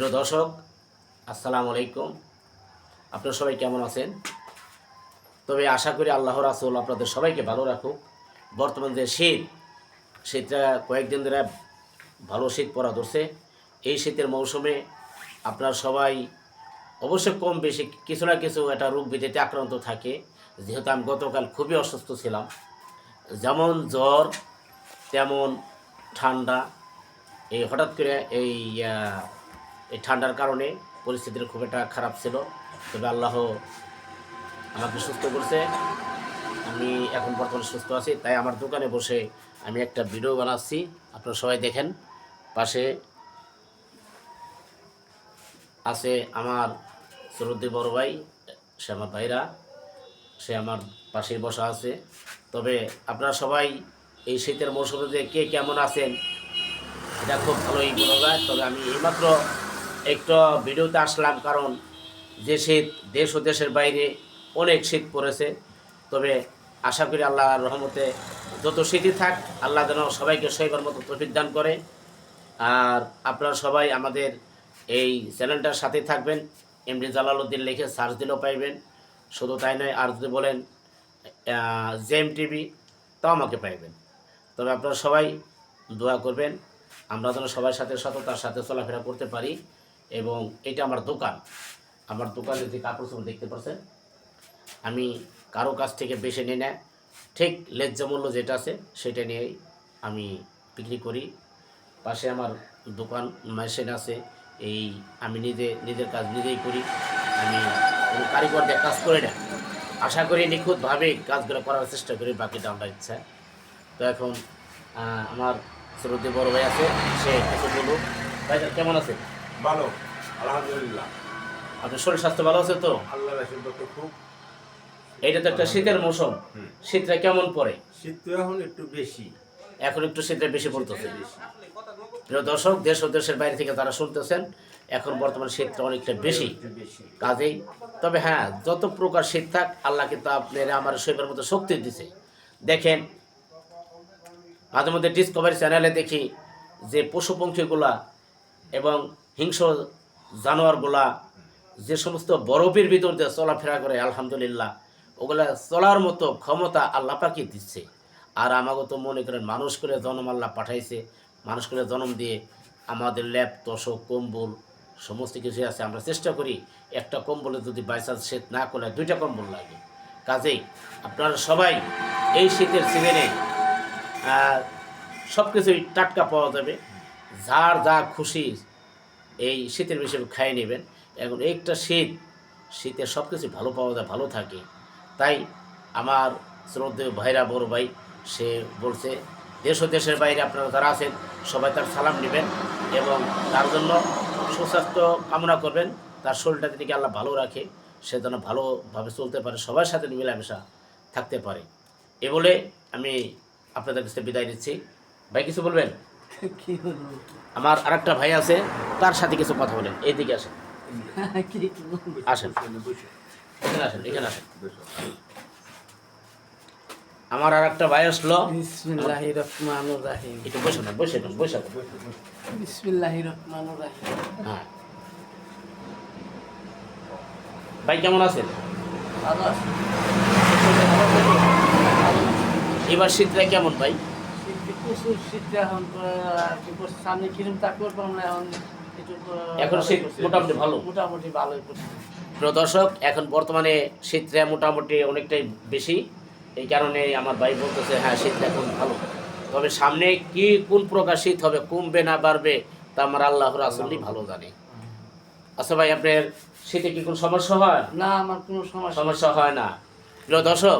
প্রিয় দর্শক, আসসালামু আলাইকুম। আপনারা সবাই কেমন আছেন? তবে আশা করি আল্লাহ রাসুল আপনাদের সবাইকে ভালো রাখুক। বর্তমান যে শীত, শীতটা কয়েকদিন ধরে ভালো শীত পড়া ধরছে। এই শীতের মৌসুমে আপনারা সবাই অবশ্যই কম বেশি কিছু না কিছু একটা রোগ বিধিতে আক্রান্ত থাকে। যেহেতু আমি গতকাল খুবই অসুস্থ ছিলাম। যেমন জ্বর, তেমন ঠান্ডা। এই হঠাৎ করে এই এই ঠান্ডার কারণে পরিস্থিতির খুব একটা খারাপ ছিল। তবে আল্লাহ আমাকে সুস্থ করছে। আমি এখন বর্তমানে সুস্থ আছি, তাই আমার দোকানে বসে আমি একটা ভিডিও বানাচ্ছি। আপনারা সবাই দেখেন, পাশে আছে আমার সরুদ্দি বড় ভাই, সে আমার ভাইরা, সে আমার পাশেই বসা আছে। তবে আপনারা সবাই এই শীতের মৌসুমে যে কে কেমন আছেন, এটা খুব ভালোই বলা যায়। তবে আমি এইমাত্র একটু ভিডিওতে আসলাম কারণ যে শীত দেশ ও দেশের বাইরে অনেক শীত পড়েছে। তবে আশা করি আল্লাহর রহমতে যত শীতই থাক, আল্লাহ যেন সবাইকে সইবার মতো তফিক দান করে। আর আপনারা সবাই আমাদের এই চ্যানেলটার সাথে থাকবেন। এমডি জালালউদ্দিন লিখে সার্চ দিলেও পাইবেন। শুধু তাই নয়, আর যদি বলেন জেম টিভি তাও আমাকে পাইবেন। তবে আপনারা সবাই দোয়া করবেন। আমরা যেন সবার সাথে সততার সাথে চলাফেরা করতে পারি। এবং এটা আমার দোকান। আমার দোকানে যে কাপড় চোপড় দেখতে পাচ্ছেন আমি কারও কাছ থেকে বেশি নিয়ে নেয় ঠিক ন্যায্য মূল্য যেটা আছে, সেটা নিয়েই আমি বিক্রি করি। পাশে আমার দোকান মেশিন আছে, এই আমি নিজে, নিজের কাজ নিজেই করি। আমি কোনো কারিগর দিয়ে কাজ করি না। আশা করি নিখুঁতভাবে কাজগুলো করার চেষ্টা করি, বাকিটা আমরা ইচ্ছা। তো এখন আমার শ্রদ্ধে বড় ভাই আছে, সে কিছু বলুক। ভাই কেমন আছে ভালো আলহামদুলিল্লাহ। আপনার শরীর স্বাস্থ্য ভালো আছে তো? আল্লাহ খুব। এইটা তো একটা শীতের মৌসুম। শীতটা কেমন পড়ে? শীত তো এখন একটু বেশি। এখন একটু শীতটা বেশি পড়তেছে। প্রিয় দর্শক দেশ ও দেশের বাইরে থেকে তারা শুনতেছেন এখন বর্তমান শীতটা অনেকটা বেশি। বেশি। কাজেই তবে হ্যাঁ যত প্রকার শীত থাক আল্লাহ কিন্তু আপনার আমার শৈবের মতো শক্তি দিছে। দেখেন মাঝে মধ্যে ডিসকভারি চ্যানেলে দেখি যে পশু পঙ্খীগুলা এবং হিংস্র জানোয়ারগুলা যে সমস্ত বরফের ভিতর দিয়ে চলাফেরা করে, আলহামদুলিল্লাহ, ওগুলা চলার মতো ক্ষমতা আল্লাহ পাকি দিচ্ছে। আর আমাকে তো মনে করেন মানুষ করে জনম আল্লাহ পাঠাইছে, মানুষ করে জনম দিয়ে আমাদের ল্যাপ তোষক, কম্বল, সমস্ত কিছু আছে। আমরা চেষ্টা করি একটা কম্বলে যদি বাইচান্স শীত না করে, দুইটা কম্বল লাগে। কাজেই আপনারা সবাই এই শীতের সিজনে সব কিছুই টাটকা পাওয়া যাবে। যার যা খুশি এই শীতের বেশি খাইয়ে নেবেন। এখন একটা শীত, শীতে সব কিছু ভালো পাওয়া যায়, ভালো থাকে। তাই আমার শ্রদ্ধেয় ভাইরা, বড় ভাই, সে বলছে, দেশ ও দেশের বাইরে আপনারা যারা আছেন, সবাই তার সালাম নেবেন এবং তার জন্য সুস্বাস্থ্য কামনা করবেন। তার শরীরটা যদি আল্লাহ ভালো রাখে, সে যেন ভালোভাবে চলতে পারে, সবার সাথে মেলামেশা থাকতে পারে। এ বলে আমি আপনাদের কাছে বিদায় দিচ্ছি ভাই, কিছু বলবেন? আমার আরেকটা ভাই আছে তার সাথে কিছু কথা বলেন। এইদিকে আসেন। আসেন। এখানে আসেন এখানে আসেন। আমার আর একটা ভাই আসলো। বিসমিল্লাহির রহমানির রহিম। একটু বসে না বসে না বসে না বিসমিল্লাহির রহমানির রহিম। হ্যাঁ। ভাই কেমন আছেন? এবার শীতটা কেমন ভাই? প্রচুর শীত এখন সামনে কিরম না এখন এখন শীত মোটামুটি ভালো? মোটামুটি প্রিয় দর্শক এখন বর্তমানে শীতটা মোটামুটি অনেকটাই বেশি। এই কারণে আমার ভাই বলতেছে হ্যাঁ শীতটা এখন ভালো। তবে সামনে কি কোন প্রকার শীত হবে কমবে না বাড়বে তা আমার আল্লাহর আসলেই ভালো জানে। আচ্ছা ভাই আপনার শীতে কি কোনো সমস্যা হয়? না আমার কোনো সমস্যা সমস্যা হয় না। প্রিয় দর্শক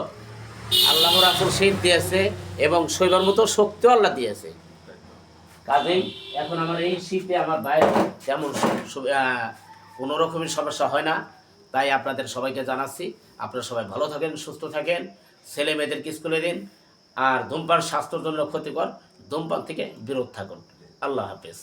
আল্লাহর আসল শীত দিয়েছে এবং শৈবার মতো শক্তিও আল্লাহ দিয়েছে। কাজেই এখন আমার এই শীতে আমার বাইরে তেমন কোনো রকমের সমস্যা হয় না। তাই আপনাদের সবাইকে জানাচ্ছি, আপনারা সবাই ভালো থাকেন, সুস্থ থাকেন, ছেলে মেয়েদেরকে স্কুলে দিন, আর ধূমপান স্বাস্থ্যের জন্য ক্ষতিকর, ধূমপান থেকে বিরত থাকুন। আল্লাহ হাফেজ।